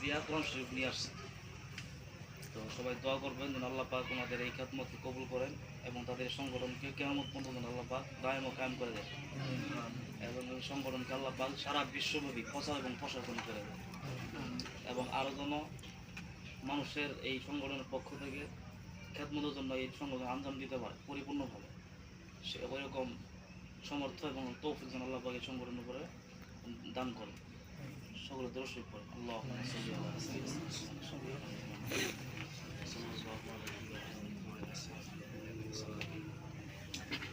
দিয়া কোরআন শরীফ নিয়ে আসছে। তো সবাই দোয়া করবেন যেন আল্লাহ পাক ওনাদের এই খ্যাতমতকে কবুল করেন এবং তাদের সংগঠনকে কেমন পর্যন্ত যেন আল্লাহ পাক দায়ম ও কায়েম করে দেন। এবং এই সংগঠনকে আল্লাহ পাক সারা বিশ্বব্যাপী প্রচার এবং প্রশাসন করে দেন। এবং আরও যেন মানুষের এই সংগঠনের পক্ষ থেকে খ্যাতমতের জন্য এই সংগঠন আঞ্জাম দিতে পারে, পরিপূর্ণভাবে। সে ওইরকম সমর্থ এবং তৌফিক যেন আল্লাহ পাক এই সংগঠনের উপরে দান করে সকলে দর্শক করে আল্লাহ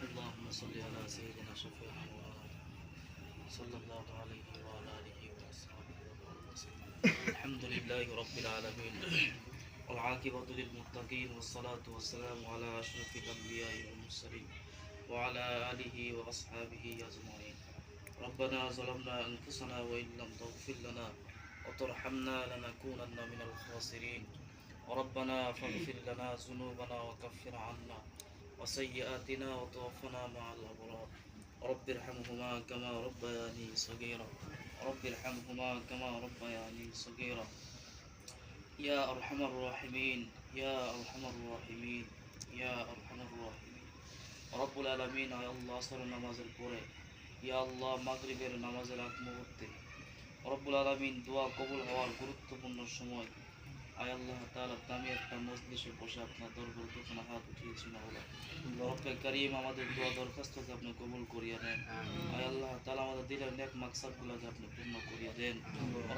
اللهم صل على سيدنا شفيع صلى الله عليه وعلى اله واصحابه وسلم الحمد لله رب العالمين والعاقبة للمتقين والصلاة والسلام على أشرف الأنبياء والمرسلين وعلى آله وأصحابه أجمعين ربنا ظلمنا أنفسنا وإن لم تغفر لنا وترحمنا لنكونن من الخاسرين. ربنا فاغفر لنا ذنوبنا وكفر عنا وسيئاتنا وتوفنا مع الأبرار. رب ارحمهما كما ربياني صغيرا. رب ارحمهما كما ربياني صغيرا. يا أرحم الراحمين يا أرحم الراحمين يا أرحم الراحمين. رب العالمين يا الله صلى الله عليه وسلم ইয়া আল্লাহ মাগরিবের নামাজের আগ মুহূর্তে রব্বুল আলমিন দোয়া কবুল হওয়ার গুরুত্বপূর্ণ সময়। আয় আল্লাহ তাআলা দামি একটা মজলিসে বসে আপনার দরবার দুখানা হাত উঠিয়েছি মাওলা রব্বে করিম আমাদের দোয়া দরখাস্তকে আপনি কবুল করিয়া দেন আয় আল্লাহ তাআলা আমাদের দিলের নেক মাকসাদগুলোকে আপনি পূর্ণ করিয়া দেন।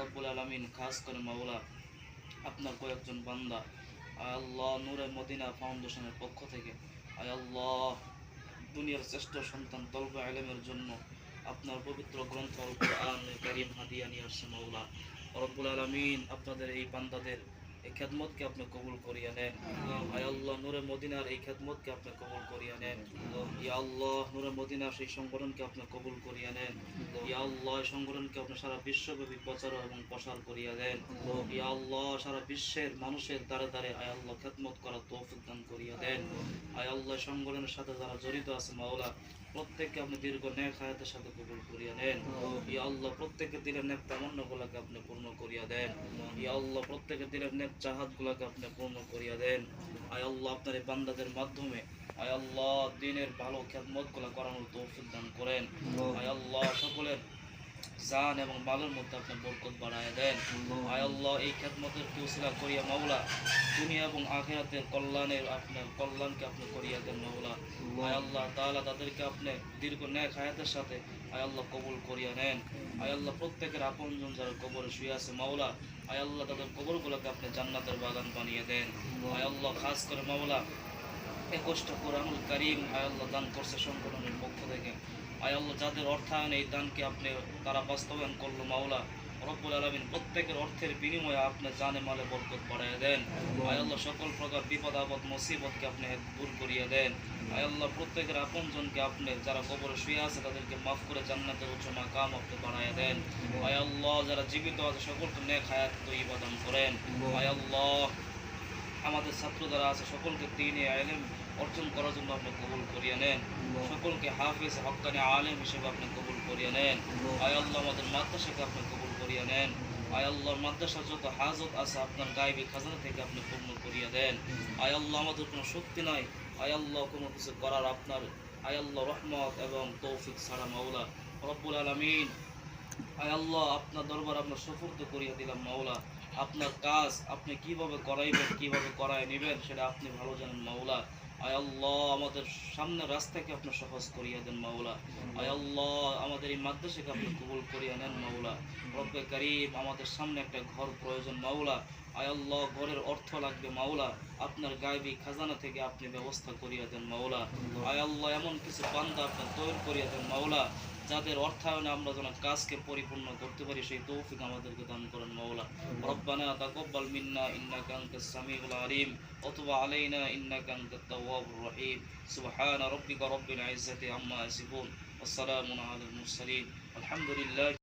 রব্বুল আলমিন খাস করে মাওলা আপনার কয়েকজন বান্দা আয় আল্লাহ নূরে মদিনা ফাউন্ডেশনের পক্ষ থেকে আয় আল্লাহ দুনিয়ার শ্রেষ্ঠ সন্তান তলবা আলমের জন্য আপনার পবিত্র গ্রন্থ কারিম হাদিয়া নিয়ে আসছে মাওলা। রব্বুল আলমিন আপনাদের এই বান্দাদের এই খেদমতকে আপনি কবুল করিয়া নেন। আয় আল্লাহ, নূরে মদিনার এই খেদমতকে আপনি কবুল করিয়া নেন। ইয়া আল্লাহ, নূরে মদিনার সেই সংগঠনকে আপনি কবুল করিয়া নেন। ইয়া আল্লাহ সংগঠনকে আপনি সারা বিশ্বব্যাপী প্রচার এবং প্রসার করিয়া দেন। ইয়া আল্লাহ, সারা বিশ্বের মানুষের দ্বারে দ্বারে আয় আল্লাহ খেদমত করার তৌফিক দান করিয়া দেন। আয় আল্লাহ সংগঠনের সাথে যারা জড়িত আছে মাওলা, প্রত্যেককে আপনি দীর্ঘ ন্যাক হায়াতের সাথে কবুল করিয়া নেন। ইয়া আল্লাহ, প্রত্যেকের দিলের ন্যাক তামান্নাগুলোকে আপনি পূর্ণ করিয়া দেন। ইয়া আল্লাহ, প্রত্যেকের দিলের ন্যাক চাহাতগুলোকে আপনি পূর্ণ করিয়া দেন। আয় আল্লাহ আপনার এই বান্দাদের মাধ্যমে। আয় আল্লাহ দিনের ভালো খেদমতগুলো করানোর তৌফিক দান করেন। আয় আল্লাহ সকলের জান এবং মালের মধ্যে আপনি বরকত বাড়ায় দেন। আয় আল্লাহ এই খেদমতের কিউসিলা করিয়া মাওলা দুনিয়া এবং আখেরাতের কল্যাণের আপনার কল্যাণকে আপনি করিয়া দেন মাওলা। আয় আল্লাহ তাআলা তাদেরকে আপনি দীর্ঘ ন্যায় হায়াতের সাথে আয় আল্লাহ কবুল করিয়া নেন। আয় আল্লাহ প্রত্যেকের আপনজন যারা কবরে শুয়ে আছে মাওলা আয় আল্লাহ তাদের কবরগুলোকে আপনি জান্নাতের বাগান বানিয়ে দেন। আয় আল্লাহ খাস করে মাওলা একুশটা কোরআনুল কারিম আয় আল্লাহ দান করছে সংগঠনের পক্ষ থেকে। আয় আল্লাহ, যাদের অর্থায়ন এই দানকে আপনি, তারা বাস্তবায়ন করল মাওলা। রব্বুল আলমিন প্রত্যেকের অর্থের বিনিময়ে আপনি জানে মালে বরকত বাড়াইয়া দেন। আয় আল্লাহ, সকল প্রকার বিপদ, আপদ, মুসিবতকে আপনি দূর করিয়ে দেন। আয় আল্লাহ, প্রত্যেকের আপনজনকে আপনি, যারা কবরে শুয়ে আছে, তাদেরকে মাফ করে জান্নাতের উচ্চ মাকাম আপনি বাড়াইয়া দেন। আয় আল্লাহ, যারা জীবিত আছে, সকলকে নেক হায়াত তৈবা দান করেন। আয় আল্লাহ, আমাদের ছাত্র যারা আছে, সকলকে তিনি আলেম অর্জন করার জন্য আপনি কবুল করিয়ে নেন। সকলকে হাফিজ হকানি আলেম হিসেবে আপনি কবুল করিয়ে নেন। আয় আল্লাহ আমাদের মাদ্রাসাকে আপনি কবুল করিয়ে নেন। আয় আল্লাহর মাদ্রাসার যত হাজত আছে আপনার গায়েবী খাজানা থেকে আপনি পূর্ণ করিয়ে দেন। আয় আল্লাহ আমাদের কোনো শক্তি নাই। আয় আল্লাহ কোনো কিছু করার আপনার। আয় আল্লাহ রহমত এবং তৌফিক ছাড়া মাওলা। রব্বুল আলমিন। আয় আল্লাহ আপনার দরবার আপনার সফর্দ করিয়া দিলাম মাওলা। আপনার কাজ আপনি কীভাবে করাইবেন কীভাবে করায় নেবেন সেটা আপনি ভালো জানেন মাওলা। আয় আল্লাহ, আমাদের সামনের রাস্তাকে আপনি সহজ করিয়া দেন মাওলা। আয় আল্লাহ, আমাদের এই মাদ্রাসাকে আপনি কবুল করিয়া নেন মাওলা। রব্বে করিম, আমাদের সামনে একটা ঘর প্রয়োজন মাওলা। আয় আল্লাহ, ঘরের অর্থ লাগবে মাওলা। আপনার গায়বী খাজানা থেকে আপনি ব্যবস্থা করিয়া দেন মাওলা। আয় আল্লাহ, এমন কিছু বান্দা আপনার তৈরি করিয়া দেন মাওলা। যাদের অর্থায়নে আমরা যেন কাজকে পরিপূর্ণ করতে পারি, সেই তৌফিক আমাদেরকে দান করেন মাওলা। রব্বানা তাকাব্বাল মিন্না, ইন্নাকা আনতাস সামিউল আলিম ওয়া আলাইনা, ইন্নাকা আনতাত তাওয়াবুর রহিম। সুবহান রব্বিকা রাব্বিল ইজ্জাতি আম্মা ইয়াসিফুন ওয়াসসালামু আলাল মুরসালিন। আলহামদুলিল্লাহি